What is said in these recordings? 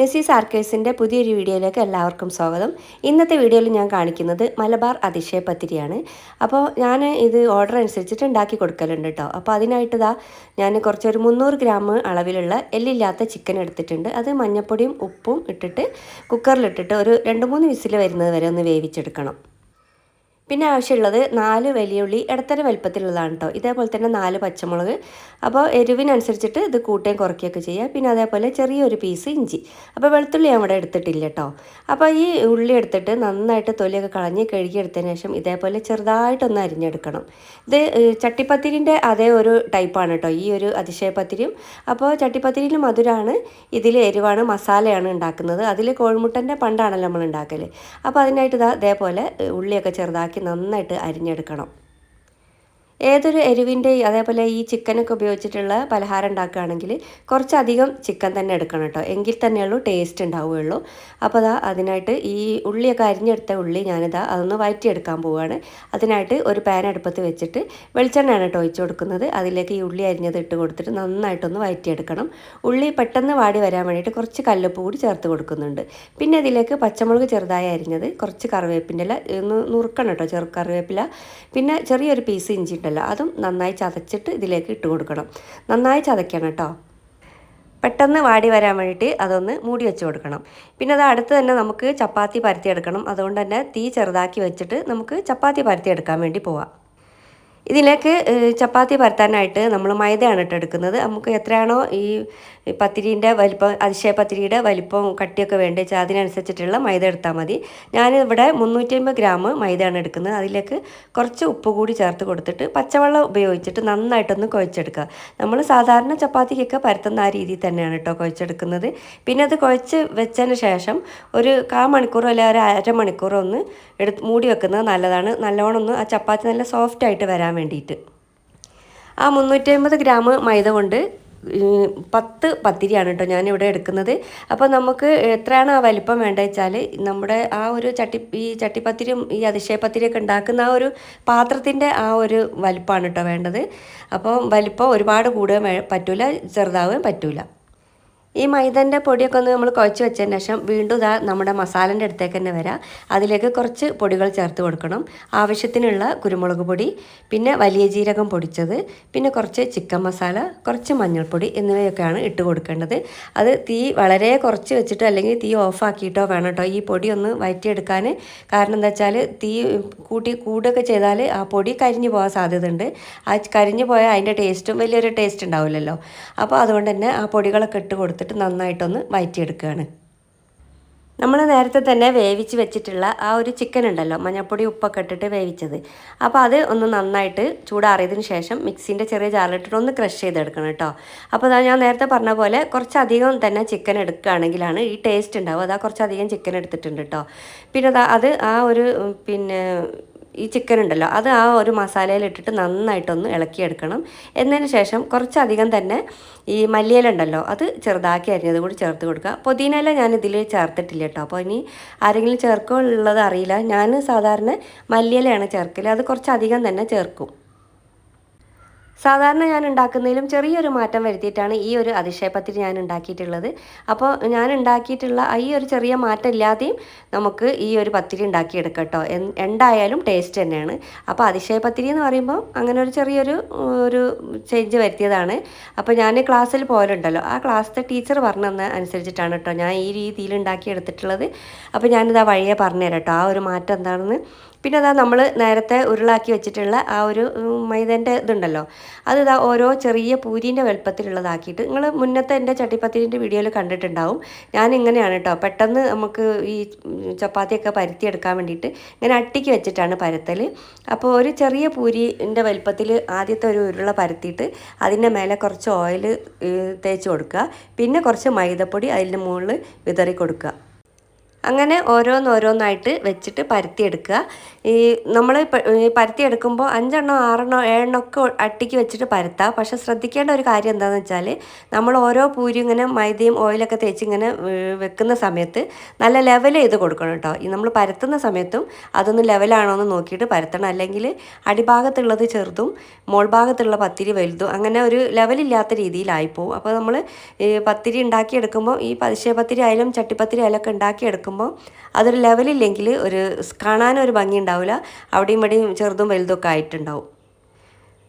നസീസ് ആർക്കേഴ്സിന്റെ പുതിയൊരു വീഡിയോയിലേക്ക് എല്ലാവർക്കും സ്വാഗതം. ഇന്നത്തെ വീഡിയോയിൽ ഞാൻ കാണിക്കുന്നത് മലബാർ അതിശയ പത്തിരിയാണ് അപ്പോൾ ഞാൻ ഇത് ഓർഡർ അനുസരിച്ചിട്ട് ഉണ്ടാക്കി കൊടുക്കലുണ്ട് കേട്ടോ അപ്പോൾ അതിനായിട്ട് ഇതാ ഞാൻ കുറച്ചൊരു മുന്നൂറ് ഗ്രാം അളവിലുള്ള എല്ലില്ലാത്ത ചിക്കൻ എടുത്തിട്ടുണ്ട്. അത് മഞ്ഞൾപ്പൊടിയും ഉപ്പും ഇട്ടിട്ട് കുക്കറിലിട്ടിട്ട് ഒരു രണ്ട് മൂന്ന് വിസിൽ വരുന്നത് വരെ ഒന്ന് വേവിച്ചെടുക്കണം. പിന്നെ ആവശ്യമുള്ളത് നാല് വലിയ ഉള്ളി ഇടത്തര വലുപ്പത്തിലുള്ളതാണ് കേട്ടോ ഇതേപോലെ തന്നെ നാല് പച്ചമുളക്. അപ്പോൾ എരിവിനനുസരിച്ചിട്ട് ഇത് കൂട്ടുകയും കുറയ്ക്കുകയൊക്കെ ചെയ്യുക. പിന്നെ അതേപോലെ ചെറിയൊരു പീസ് ഇഞ്ചി. അപ്പോൾ വെളുത്തുള്ളി ഞാൻ ഇവിടെ എടുത്തിട്ടില്ല കേട്ടോ അപ്പോൾ ഈ ഉള്ളി എടുത്തിട്ട് നന്നായിട്ട് തൊലിയൊക്കെ കളഞ്ഞ് കഴുകിയെടുത്തതിന് ശേഷം ഇതേപോലെ ചെറുതായിട്ടൊന്ന് അരിഞ്ഞെടുക്കണം. ഇത് ചട്ടിപ്പത്തിരിന്റെ അതേ ഒരു ടൈപ്പാണ് കേട്ടോ ഈ ഒരു അതിശയപ്പത്തിരിയും. അപ്പോൾ ചട്ടിപ്പത്തിരിയിൽ മധുരമാണ് ഇതിൽ എരിവാണ് മസാലയാണ് ഉണ്ടാക്കുന്നത്. അതിൽ കോഴിമുട്ടന്റെ പണ്ടാണല്ലോ നമ്മൾ ഉണ്ടാക്കൽ അപ്പോൾ അതിനായിട്ട് ഇതാ ഇതേപോലെ ഉള്ളിയൊക്കെ ചെറുതാക്കി നന്നായിട്ട് അരിഞ്ഞെടുക്കണം. ഏതൊരു എരിവിന്റെയും അതേപോലെ ഈ ചിക്കനൊക്കെ ഉപയോഗിച്ചിട്ടുള്ള പലഹാരം ഉണ്ടാക്കുകയാണെങ്കിൽ കുറച്ചധികം ചിക്കൻ തന്നെ എടുക്കണം കേട്ടോ. എങ്കിൽ തന്നെയുള്ളൂ ടേസ്റ്റ് ഉണ്ടാവുകയുള്ളൂ. അപ്പോൾ അതാ അതിനായിട്ട് ഈ ഉള്ളിയൊക്കെ അരിഞ്ഞെടുത്ത ഉള്ളി ഞാനിതാ അതൊന്ന് വയറ്റിയെടുക്കാൻ പോവുകയാണ്. അതിനായിട്ട് ഒരു പാൻ അടുപ്പത്ത് വെച്ചിട്ട് വെളിച്ചെണ്ണയാണ് കേട്ടോ ഒഴിച്ച് കൊടുക്കുന്നത്. അതിലേക്ക് ഈ ഉള്ളി അരിഞ്ഞത് ഇട്ട് കൊടുത്തിട്ട് നന്നായിട്ടൊന്ന് വയറ്റിയെടുക്കണം. ഉള്ളി പെട്ടെന്ന് വാടി വരാൻ വേണ്ടിയിട്ട് കുറച്ച് കല്ലുപ്പ് കൂടി ചേർത്ത് കൊടുക്കുന്നുണ്ട്. പിന്നെ അതിലേക്ക് പച്ചമുളക് ചെറുതായി അരിഞ്ഞത് കുറച്ച് കറിവേപ്പിന്റെ ഇല ഒന്ന് നുറുക്കണം കേട്ടോ ചെറു കറിവേപ്പില. പിന്നെ ചെറിയൊരു പീസ് ഇഞ്ചി ഉണ്ടല്ലോ. അതും നന്നായി ചതച്ചിട്ട് ഇതിലേക്ക് ഇട്ട് കൊടുക്കണം. നന്നായി ചതയ്ക്കണം കേട്ടോ. പെട്ടെന്ന് വാടി വരാൻ വേണ്ടിയിട്ട് അതൊന്ന് മൂടി വെച്ച് കൊടുക്കണം. പിന്നെ അത് അടുത്ത് തന്നെ നമുക്ക് ചപ്പാത്തി പരത്തിയെടുക്കണം. അതുകൊണ്ട് തന്നെ തീ ചെറുതാക്കി വെച്ചിട്ട് നമുക്ക് ചപ്പാത്തി പരത്തിയെടുക്കാൻ വേണ്ടി പോവാം. ഇതിലേക്ക് ചപ്പാത്തി പരത്താനായിട്ട് നമ്മൾ മൈദയാണ് ഇട്ട് എടുക്കുന്നത്. നമുക്ക് എത്രയാണോ ഈ പത്തിരീന്റെ വലിപ്പം അതിശയ പത്തിരിയുടെ വലിപ്പം കട്ടിയൊക്കെ വേണ്ടി വെച്ചാൽ അതിനനുസരിച്ചിട്ടുള്ള മൈദ എടുത്താൽ മതി. ഞാനിവിടെ മുന്നൂറ്റമ്പത് ഗ്രാം മൈദയാണ് എടുക്കുന്നത്. അതിലേക്ക് കുറച്ച് ഉപ്പ് കൂടി ചേർത്ത് കൊടുത്തിട്ട് പച്ചവെള്ളം ഉപയോഗിച്ചിട്ട് നന്നായിട്ടൊന്ന് കുഴച്ചെടുക്കുക. നമ്മൾ സാധാരണ ചപ്പാത്തിക്കൊക്കെ പരത്തുന്ന ആ രീതിയിൽ തന്നെയാണ് കേട്ടോ കുഴച്ചെടുക്കുന്നത്. പിന്നെ അത് കുഴച്ച് വെച്ചതിന് ശേഷം ഒരു കാ മണിക്കൂറോ അല്ലെങ്കിൽ ഒരു അരമണിക്കൂറോ ഒന്ന് എടുത്ത് മൂടി വെക്കുന്നത് നല്ലതാണ്. നല്ലോണം ഒന്ന് ആ ചപ്പാത്തി നല്ല സോഫ്റ്റായിട്ട് വരാൻ വേണ്ടിയിട്ട്. ആ മുന്നൂറ്റി അമ്പത് ഗ്രാം മൈദ കൊണ്ട് പത്ത് പത്തിരിയാണ് കേട്ടോ ഞാനിവിടെ എടുക്കുന്നത്. അപ്പോൾ നമുക്ക് എത്രയാണ് ആ വലിപ്പം വേണ്ടത് വെച്ചാൽ നമ്മുടെ ആ ഒരു ചട്ടി ഈ ചട്ടിപ്പത്തിരിയും ഈ അതിശയപ്പത്തിരിയൊക്കെ ഉണ്ടാക്കുന്ന ആ ഒരു പാത്രത്തിന്റെ ആ ഒരു വലിപ്പമാണ് കേട്ടോ വേണ്ടത്. അപ്പോൾ വലിപ്പം ഒരുപാട് കൂടുക പറ്റൂല ചെറുതാവുകയും പറ്റൂല. ഈ മൈദന്റെ പൊടിയൊക്കെ ഒന്ന് നമ്മൾ കുഴച്ച് വെച്ചതിന് ശേഷം വീണ്ടും ഇതാ നമ്മുടെ മസാലന്റെ അടുത്തേക്ക് തന്നെ വരാം. അതിലേക്ക് കുറച്ച് പൊടികൾ ചേർത്ത് കൊടുക്കണം. ആവശ്യത്തിനുള്ള കുരുമുളക് പൊടി പിന്നെ വലിയ ജീരകം പൊടിച്ചത് പിന്നെ കുറച്ച് ചിക്കൻ മസാല കുറച്ച് മഞ്ഞൾപ്പൊടി എന്നിവയൊക്കെയാണ് ഇട്ട് കൊടുക്കേണ്ടത്. അത് തീ വളരെ കുറച്ച് വെച്ചിട്ടോ അല്ലെങ്കിൽ തീ ഓഫാക്കിയിട്ടോ വേണം കേട്ടോ ഈ പൊടി ഒന്ന് വയറ്റിയെടുക്കാൻ കാരണം എന്താ വെച്ചാൽ തീ കൂട്ടി കൂടുകയൊക്കെ ചെയ്താൽ ആ പൊടി കരിഞ്ഞു പോകാൻ സാധ്യതയുണ്ട്. ആ കരിഞ്ഞു പോയാൽ അതിന്റെ ടേസ്റ്റും വലിയൊരു ടേസ്റ്റ് ഉണ്ടാവില്ലല്ലോ. അപ്പോൾ അതുകൊണ്ട് തന്നെ ആ പൊടികളൊക്കെ ഇട്ട് കൊടുത്തിട്ട് എടുത്തിട്ട് നന്നായിട്ടൊന്ന് വയറ്റിയെടുക്കുകയാണ്. നമ്മൾ നേരത്തെ തന്നെ വേവിച്ച് വെച്ചിട്ടുള്ള ആ ഒരു ചിക്കൻ ഉണ്ടല്ലോ മഞ്ഞൾപ്പൊടി ഉപ്പൊക്കെ ഇട്ടിട്ട് വേവിച്ചത്. അപ്പോൾ അത് ഒന്ന് നന്നായിട്ട് ചൂടാറിയതിന് ശേഷം മിക്സിന്റെ ചെറിയ ജാറിലിട്ടിട്ട് ഒന്ന് ക്രഷ് ചെയ്തെടുക്കണം കേട്ടോ. അപ്പോൾ അതാ ഞാൻ നേരത്തെ പറഞ്ഞ പോലെ കുറച്ചധികം തന്നെ ചിക്കൻ എടുക്കുകയാണെങ്കിലാണ് ഈ ടേസ്റ്റ് ഉണ്ടാവും അതാ കുറച്ചധികം ചിക്കൻ എടുത്തിട്ടുണ്ട് കേട്ടോ. പിന്നെ അത് ആ ഒരു പിന്നെ ഈ ചിക്കൻ ഉണ്ടല്ലോ അത് ആ ഒരു മസാലയിൽ ഇട്ടിട്ട് നന്നായിട്ടൊന്ന് ഇളക്കിയെടുക്കണം. എന്നതിന് ശേഷം കുറച്ചധികം തന്നെ ഈ മല്ലിയില ഉണ്ടല്ലോ അത് ചെറുതാക്കി അരിഞ്ഞത് കൂടി ചേർത്ത് കൊടുക്കുക. പുതിനയില ഞാൻ ഇതിൽ ചേർത്തിട്ടില്ല കേട്ടോ അപ്പോൾ ഇനി ആരെങ്കിലും ചേർക്കോ ഉള്ളത് അറിയില്ല. ഞാൻ സാധാരണ മല്ലിയിലയാണ് ചേർക്കൽ അത് കുറച്ചധികം തന്നെ ചേർക്കും. സാധാരണ ഞാൻ ഉണ്ടാക്കുന്നതിലും ചെറിയൊരു മാറ്റം വരുത്തിയിട്ടാണ് ഈ ഒരു അതിശയപ്പത്തിരി ഞാൻ ഉണ്ടാക്കിയിട്ടുള്ളത്. അപ്പോൾ ഞാൻ ഉണ്ടാക്കിയിട്ടുള്ള ഈ ഒരു ചെറിയ മാറ്റം ഇല്ലാതെയും നമുക്ക് ഈ ഒരു പത്തിരി ഉണ്ടാക്കിയെടുക്കാം കേട്ടോ എന്തായാലും ടേസ്റ്റ് തന്നെയാണ്. അപ്പോൾ അതിശയപ്പത്തിരി എന്ന് പറയുമ്പോൾ അങ്ങനെ ഒരു ചെറിയൊരു ഒരു ചേഞ്ച് വരുത്തിയതാണ്. അപ്പോൾ ഞാൻ ക്ലാസ്സിൽ പോലുണ്ടല്ലോ ആ ക്ലാസ്സിലെ ടീച്ചർ പറഞ്ഞതെന്ന് അനുസരിച്ചിട്ടാണ് കേട്ടോ ഞാൻ ഈ രീതിയിൽ ഉണ്ടാക്കിയെടുത്തിട്ടുള്ളത്. അപ്പോൾ ഞാനിത് ആ വഴിയെ പറഞ്ഞുതരാം കേട്ടോ. ആ ഒരു മാറ്റം എന്താണെന്ന് പിന്നെ അതാ നമ്മൾ നേരത്തെ ഉരുളാക്കി വെച്ചിട്ടുള്ള ആ ഒരു മൈദന്റെ ഇതുണ്ടല്ലോ. അത് ഇതാ ഓരോ ചെറിയ പൂരീന്റെ വലുപ്പത്തിലുള്ളതാക്കിയിട്ട് നിങ്ങൾ മുന്നത്തെ എന്റെ ചട്ടിപ്പത്തിരിന്റെ വീഡിയോയിൽ കണ്ടിട്ടുണ്ടാവും. ഞാൻ ഇങ്ങനെയാണ് കേട്ടോ പെട്ടെന്ന് നമുക്ക് ഈ ചപ്പാത്തിയൊക്കെ പരത്തിയെടുക്കാൻ വേണ്ടിയിട്ട് ഇങ്ങനെ അട്ടിക്ക് വെച്ചിട്ടാണ് പരത്തൽ അപ്പോൾ ഒരു ചെറിയ പൂരിന്റെ വലുപ്പത്തിൽ ആദ്യത്തെ ഒരു ഉരുള പരത്തിയിട്ട് അതിന്റെ മേലെ കുറച്ച് ഓയിൽ തേച്ച് കൊടുക്കുക. പിന്നെ കുറച്ച് മൈദപ്പൊടി അതിന്റെ മുകളിൽ വിതറി കൊടുക്കുക അങ്ങനെ ഓരോന്നോരോന്നായിട്ട് വെച്ചിട്ട് പരത്തിയെടുക്കുക. ഈ നമ്മൾ പരത്തിയെടുക്കുമ്പോൾ അഞ്ചെണ്ണോ ആറെണ്ണോ ഏഴെണ്ണോ ഒക്കെ അട്ടിക്ക് വെച്ചിട്ട് പരത്താം. പക്ഷേ ശ്രദ്ധിക്കേണ്ട ഒരു കാര്യം എന്താണെന്ന് വെച്ചാൽ നമ്മൾ ഓരോ പൂരി ഇങ്ങനെ മൈദയും ഓയിലൊക്കെ തേച്ച് ഇങ്ങനെ വെക്കുന്ന സമയത്ത് നല്ല ലെവൽ ചെയ്ത് കൊടുക്കണം കേട്ടോ. ഈ നമ്മൾ പരത്തുന്ന സമയത്തും അതൊന്ന് ലെവലാണോ എന്ന് നോക്കിയിട്ട് പരത്തണം. അല്ലെങ്കിൽ അടിഭാഗത്തുള്ളത് ചെറുതും മോൾ ഭാഗത്തുള്ള പത്തിരി വലുതും അങ്ങനെ ഒരു ലെവലില്ലാത്ത രീതിയിലായിപ്പോവും. അപ്പോൾ നമ്മൾ പത്തിരി ഉണ്ടാക്കിയെടുക്കുമ്പോൾ ഈ പതിശയ പത്തിരി ആയാലും ചട്ടിപ്പത്തിരി ആയാലും ഒക്കെ ഉണ്ടാക്കിയെടുക്കുമ്പോൾ അതൊരു ലെവലില്ലെങ്കിൽ ഒരു കാണാനൊരു ഭംഗി ഉണ്ടാവില്ല അവിടെയും ഇവിടെയും ചെറുതും വലുതൊക്കെ ആയിട്ടുണ്ടാവും.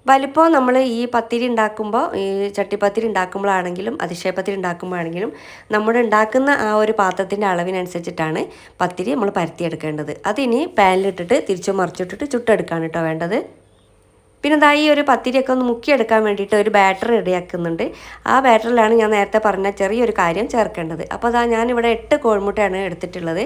വലിപ്പം നമ്മൾ ഈ പത്തിരി ഉണ്ടാക്കുമ്പോൾ ഈ ചട്ടിപ്പത്തിരി ഉണ്ടാക്കുമ്പോഴാണെങ്കിലും അതിശയപ്പത്തിരി ഉണ്ടാക്കുമ്പോഴാണെങ്കിലും നമ്മൾ ഉണ്ടാക്കുന്ന ആ ഒരു പാത്രത്തിന്റെ അളവിനനുസരിച്ചിട്ടാണ് പത്തിരി നമ്മൾ പരത്തിയെടുക്കേണ്ടത്. അതിനി പാനിലിട്ടിട്ട് തിരിച്ചു മറിച്ചിട്ടിട്ട് ചുട്ടെടുക്കാണ് കേട്ടോ വേണ്ടത്. പിന്നെ ദാ ഈ ഒരു പത്തിരിയൊക്കെ ഒന്ന് മുക്കിയെടുക്കാൻ വേണ്ടിയിട്ട് ഒരു ബാറ്റർ റെഡിയാക്കുന്നുണ്ട്. ആ ബാറ്ററിലാണ് ഞാൻ നേരത്തെ പറഞ്ഞ ചെറിയൊരു കാര്യം ചേർക്കേണ്ടത്. അപ്പോൾ അതാ ഞാനിവിടെ എട്ട് കോഴിമുട്ടയാണ് എടുത്തിട്ടുള്ളത്.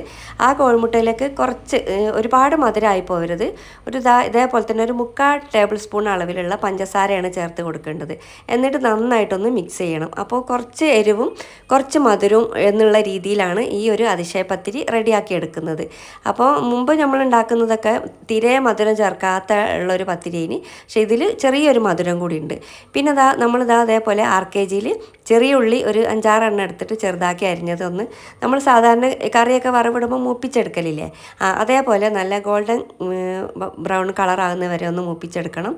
ആ കോഴിമുട്ടയിലേക്ക് കുറച്ച് ഒരുപാട് മധുരമായി പോകരുത്. ഒരു ഇതാ ഇതേപോലെ തന്നെ ഒരു മുക്കാൽ ടേബിൾ സ്പൂൺ അളവിലുള്ള പഞ്ചസാരയാണ് ചേർത്ത് കൊടുക്കേണ്ടത്. എന്നിട്ട് നന്നായിട്ടൊന്ന് മിക്സ് ചെയ്യണം. അപ്പോൾ കുറച്ച് എരിവും കുറച്ച് മധുരവും എന്നുള്ള രീതിയിലാണ് ഈ ഒരു അതിശയ പത്തിരി റെഡിയാക്കി എടുക്കുന്നത്. അപ്പോൾ മുമ്പ് നമ്മൾ ഉണ്ടാക്കുന്നതൊക്കെ തീരെ മധുരം ചേർക്കാത്ത ഉള്ളൊരു പത്തിരിന് പക്ഷേ ഇതിൽ ചെറിയൊരു മധുരം കൂടി ഉണ്ട് പിന്നെ ഇതാ നമ്മളിതാ അതേപോലെ ആർ കെ ജിയിൽ ചെറിയ ഉള്ളി ഒരു അഞ്ചാറ് അഞ്ചാറെണ്ണം എടുത്തിട്ട് ചെറുതാക്കി അരിഞ്ഞത് ഒന്ന് നമ്മൾ സാധാരണ കറിയൊക്കെ വറവിടുമ്പോൾ മൂപ്പിച്ചെടുക്കലില്ലേ? അതേപോലെ നല്ല ഗോൾഡൻ ബ്രൗൺ കളറാകുന്ന വരെ ഒന്ന് മൂപ്പിച്ചെടുക്കണം.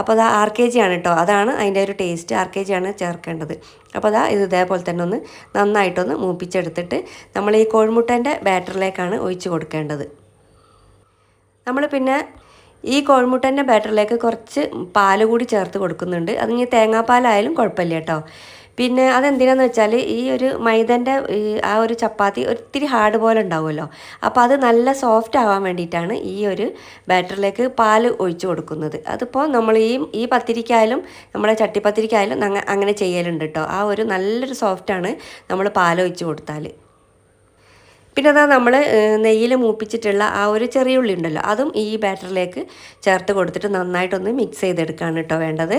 അപ്പോൾ അതാ ആർ കെ ജി ആണ് കേട്ടോ അതാണ് അതിന്റെ ഒരു ടേസ്റ്റ്. ആർ കെ ജി ആണ് ചേർക്കേണ്ടത്. അപ്പോൾ അതാ ഇത് ഇതേപോലെ തന്നെ ഒന്ന് നന്നായിട്ടൊന്ന് മൂപ്പിച്ചെടുത്തിട്ട് നമ്മൾ ഈ കോഴിമുട്ടേന്റെ ബാറ്ററിലേക്കാണ് ഒഴിച്ച് കൊടുക്കേണ്ടത്. നമ്മൾ പിന്നെ ഈ കോഴിമുട്ടന്റെ ബാറ്ററിലേക്ക് കുറച്ച് പാൽ കൂടി ചേർത്ത് കൊടുക്കുന്നുണ്ട്. അത് ഇനി തേങ്ങാപ്പാലായാലും കുഴപ്പമില്ല കേട്ടോ. പിന്നെ അതെന്തിനാന്ന് വെച്ചാൽ ഈ ഒരു മൈദന്റെ ആ ഒരു ചപ്പാത്തി ഒത്തിരി ഹാർഡ് പോലെ ഉണ്ടാവുമല്ലോ. അപ്പോൾ അത് നല്ല സോഫ്റ്റ് ആവാൻ വേണ്ടിയിട്ടാണ് ഈ ഒരു ബാറ്ററിലേക്ക് പാൽ ഒഴിച്ചു കൊടുക്കുന്നത്. അതിപ്പോൾ നമ്മൾ ഈ ഈ പത്തിരിക്കായാലും നമ്മുടെ ചട്ടിപ്പത്തിരിക്കായാലും അങ്ങനെ ചെയ്യലുണ്ട് കേട്ടോ. ആ ഒരു നല്ലൊരു സോഫ്റ്റാണ് നമ്മൾ പാൽ ഒഴിച്ച് കൊടുത്താൽ പിന്നെ അതാ നമ്മൾ നെയ്യിൽ മൂപ്പിച്ചിട്ടുള്ള ആ ഒരു ചെറിയ ഉള്ളി ഉണ്ടല്ലോ അതും ഈ ബാറ്ററിലേക്ക് ചേർത്ത് കൊടുത്തിട്ട് നന്നായിട്ടൊന്ന് മിക്സ് ചെയ്തെടുക്കുകയാണ് കേട്ടോ വേണ്ടത്.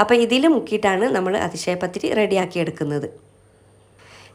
അപ്പോൾ ഇതിൽ മുക്കിയിട്ടാണ് നമ്മൾ അതിശയപ്പത്തിരി റെഡിയാക്കി എടുക്കുന്നത്.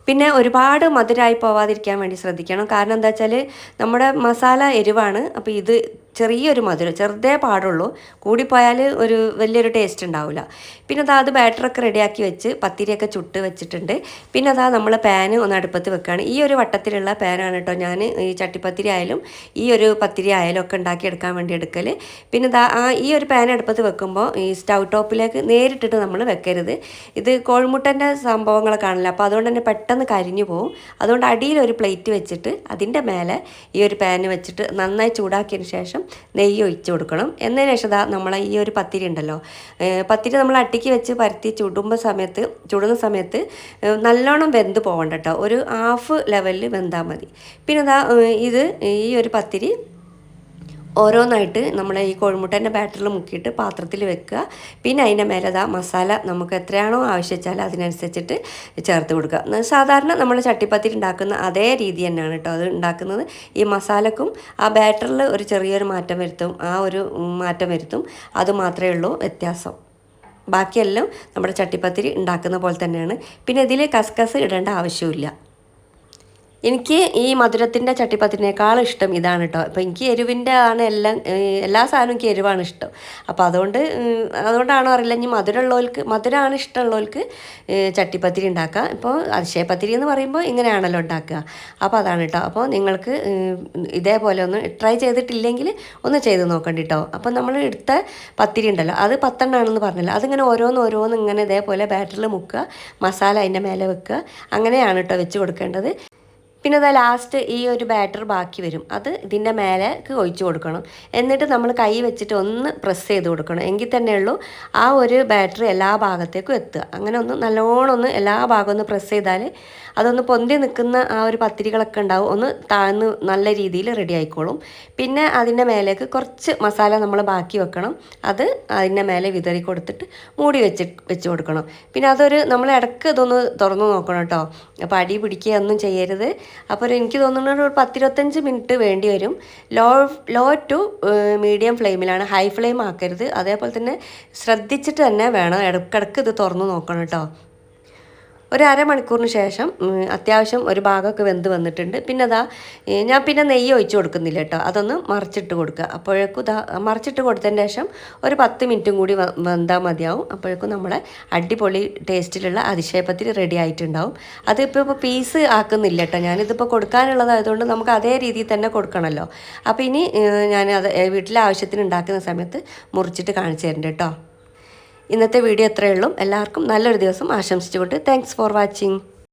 പിന്നെ ഒരുപാട് മധുരമായി പോവാതിരിക്കാൻ വേണ്ടി ശ്രദ്ധിക്കണം. കാരണം എന്താ വെച്ചാൽ നമ്മുടെ മസാല എരിവാണ്. അപ്പോൾ ഇത് ചെറിയൊരു മധുരം ചെറുതേ പാടുള്ളൂ. കൂടിപ്പോയാൽ ഒരു വലിയൊരു ടേസ്റ്റ് ഉണ്ടാവില്ല. പിന്നെ അതാ അത് ബാറ്ററൊക്കെ റെഡിയാക്കി വെച്ച് പത്തിരിയൊക്കെ ചുട്ട് വെച്ചിട്ടുണ്ട്. പിന്നെ അതാ നമ്മൾ പാന് ഒന്ന് അടുപ്പത്ത് വെക്കുകയാണ്. ഈ ഒരു വട്ടത്തിലുള്ള പാനാണ് കേട്ടോ ഞാൻ ഈ ചട്ടിപ്പത്തിരി ആയാലും ഈ ഒരു പത്തിരി ആയാലും ഒക്കെ ഉണ്ടാക്കിയെടുക്കാൻ വേണ്ടി എടുക്കൽ പിന്നെ അതാ ആ ഈ ഒരു പാൻ അടുപ്പത്ത് വെക്കുമ്പോൾ ഈ സ്റ്റൗ ടോപ്പിലേക്ക് നേരിട്ടിട്ട് നമ്മൾ വെക്കരുത്. ഇത് കോഴിമുട്ടന്റെ സംഭവങ്ങളൊക്കെ ആണല്ലോ അപ്പോൾ അതുകൊണ്ട് തന്നെ പെട്ടെന്ന് കരിഞ്ഞു പോകും അതുകൊണ്ട് അടിയിൽ ഒരു പ്ലേറ്റ് വെച്ചിട്ട് അതിന്റെ മേലെ ഈ ഒരു പാന് വെച്ചിട്ട് നന്നായി ചൂടാക്കിയതിന് ശേഷം നെയ്യ് ഒഴിച്ച് കൊടുക്കണം. എന്നതിന് ശേഷം നമ്മൾ ഈ ഒരു പത്തിരി ഉണ്ടല്ലോ. പത്തിരി നമ്മൾ അട്ടിക്ക് വെച്ച് പരത്തി ചുടുമ്പോൾ സമയത്ത് ചുടുന്ന സമയത്ത് നല്ലോണം വെന്ത് പോകണ്ട കേട്ടോ ഒരു ഹാഫ് ലെവലിൽ വെന്താൽ മതി. പിന്നെ ഇത് ഈ ഒരു പത്തിരി ഓരോന്നായിട്ട് നമ്മൾ ഈ കോഴിമുട്ടേന്റെ ബാറ്ററിൽ മുക്കിയിട്ട് പാത്രത്തിൽ വെക്കുക. പിന്നെ അതിന്റെ മേലെ അതാ മസാല നമുക്ക് എത്രയാണോ ആവശ്യിച്ചാൽ അതിനനുസരിച്ചിട്ട് ചേർത്ത് കൊടുക്കുക. സാധാരണ നമ്മൾ ചട്ടിപ്പത്തിൽ ഉണ്ടാക്കുന്ന അതേ രീതി തന്നെയാണ് കേട്ടോ അത് ഉണ്ടാക്കുന്നത്. ഈ മസാലക്കും ആ ബാറ്ററിൽ ഒരു ചെറിയൊരു മാറ്റം വരുത്തും. ആ ഒരു മാറ്റം വരുത്തും. അത് മാത്രമേ ഉള്ളൂ വ്യത്യാസം. ബാക്കിയെല്ലാം നമ്മുടെ ചട്ടിപ്പത്തിരി ഉണ്ടാക്കുന്ന പോലെ തന്നെയാണ്. പിന്നെ ഇതിൽ കസ്കസ് ഇടേണ്ട ആവശ്യമില്ല എനിക്ക് ഈ മധുരത്തിന്റെ ചട്ടിപ്പത്തിനേക്കാൾ ഇഷ്ടം ഇതാണ് കേട്ടോ അപ്പോൾ എനിക്ക് എരിവിന്റെ ആണ് എല്ലാം എല്ലാ സാധനവും എനിക്ക് എരിവാണ് ഇഷ്ടം. അപ്പോൾ അതുകൊണ്ട് അതുകൊണ്ടാണോ അറിയില്ല. ഇനി മധുരമുള്ളവർക്ക് മധുരമാണ് ഇഷ്ടമുള്ളവർക്ക് ചട്ടിപ്പത്തിരി ഉണ്ടാക്കുക ഇപ്പോൾ അതിശയപ്പത്തിരി എന്ന് പറയുമ്പോൾ ഇങ്ങനെയാണല്ലോ ഉണ്ടാക്കുക. അപ്പോൾ അതാണ് കേട്ടോ അപ്പോൾ നിങ്ങൾക്ക് ഇതേപോലെ ഒന്ന് ട്രൈ ചെയ്തിട്ടില്ലെങ്കിൽ ഒന്ന് ചെയ്ത് നോക്കണ്ട കേട്ടോ അപ്പോൾ നമ്മൾ എടുത്ത പത്തിരി ഉണ്ടല്ലോ അത് പത്തെണ്ണാണെന്ന് പറഞ്ഞല്ലോ. അതിങ്ങനെ ഓരോന്ന് ഓരോന്ന് ഇങ്ങനെ ഇതേപോലെ ബാറ്ററിൽ മുക്കുക മസാല അതിന്റെ മേലെ വെക്കുക. അങ്ങനെയാണ് കേട്ടോ വെച്ച് കൊടുക്കേണ്ടത്. പിന്നെ അത് ലാസ്റ്റ് ഈ ഒരു ബാറ്റർ ബാക്കി വരും. അത് ഇതിന്റെ മേലേക്ക് ഒഴിച്ച് കൊടുക്കണം. എന്നിട്ട് നമ്മൾ കൈ വെച്ചിട്ട് ഒന്ന് പ്രസ് ചെയ്ത് കൊടുക്കണം. എങ്കിൽ തന്നെയുള്ളൂ ആ ഒരു ബാറ്ററി എല്ലാ ഭാഗത്തേക്കും എത്തുക. അങ്ങനെ ഒന്ന് നല്ലോണം ഒന്ന് എല്ലാ ഭാഗവും ഒന്ന് പ്രസ് ചെയ്താൽ അതൊന്ന് പൊന്തി നിൽക്കുന്ന ആ ഒരു പത്തിരികളൊക്കെ ഉണ്ടാവും. ഒന്ന് താഴ്ന്ന് നല്ല രീതിയിൽ റെഡി ആയിക്കോളും. പിന്നെ അതിന്റെ മേലേക്ക് കുറച്ച് മസാല നമ്മൾ ബാക്കി വെക്കണം. അത് അതിന്റെ മേലെ വിതറി കൊടുത്തിട്ട് മൂടി വെച്ച് വെച്ച് കൊടുക്കണം. പിന്നെ അതൊരു നമ്മൾ ഇടയ്ക്ക് ഇതൊന്ന് തുറന്നു നോക്കണം കേട്ടോ. അപ്പോൾ അടി പിടിക്കുക ഒന്നും ചെയ്യരുത്. അപ്പോൾ എനിക്ക് തോന്നുന്നത് ഒരു പത്തിരുപത്തഞ്ച് മിനിറ്റ് വേണ്ടി വരും. ലോ ലോ ടു മീഡിയം ഫ്ലെയിമിലാണ് ഹൈ ഫ്ലെയിം ആക്കരുത്. അതേപോലെ തന്നെ ശ്രദ്ധിച്ചിട്ട് തന്നെ വേണം. ഇടക്കിടക്ക് ഇത് തുറന്നു നോക്കണം കേട്ടോ. ഒരു അരമണിക്കൂറിന് ശേഷം അത്യാവശ്യം ഒരു ഭാഗമൊക്കെ വെന്ത് വന്നിട്ടുണ്ട്. പിന്നെ അതാ ഞാൻ പിന്നെ നെയ്യ് ഒഴിച്ച് കൊടുക്കുന്നില്ല കേട്ടോ. അതൊന്ന് മറിച്ചിട്ട് കൊടുക്കുക. അപ്പോഴേക്കും മറിച്ചിട്ട് കൊടുത്തതിന് ശേഷം ഒരു പത്ത് മിനിറ്റും കൂടി വെന്താൽ മതിയാവും. അപ്പോഴേക്കും നമ്മളെ അടിപൊളി ടേസ്റ്റിലുള്ള അതിശയപ്പത്തിൽ റെഡി ആയിട്ടുണ്ടാവും. അതിപ്പോൾ ഇപ്പോൾ പീസ് ആക്കുന്നില്ല കേട്ടോ. ഞാനിതിപ്പോൾ കൊടുക്കാനുള്ളതായതുകൊണ്ട് നമുക്ക് അതേ രീതിയിൽ തന്നെ കൊടുക്കണമല്ലോ. അപ്പോൾ ഇനി ഞാൻ അത് വീട്ടിലെ ആവശ്യത്തിന് ഉണ്ടാക്കുന്ന സമയത്ത് മുറിച്ചിട്ട് കാണിച്ചു തരുന്നുണ്ട് കേട്ടോ. ഇന്നത്തെ വീഡിയോ എത്രയുള്ളൂ എല്ലാവർക്കും നല്ലൊരു ദിവസം ആശംസിച്ചുകൊണ്ട് താങ്ക്സ് ഫോർ വാച്ചിങ്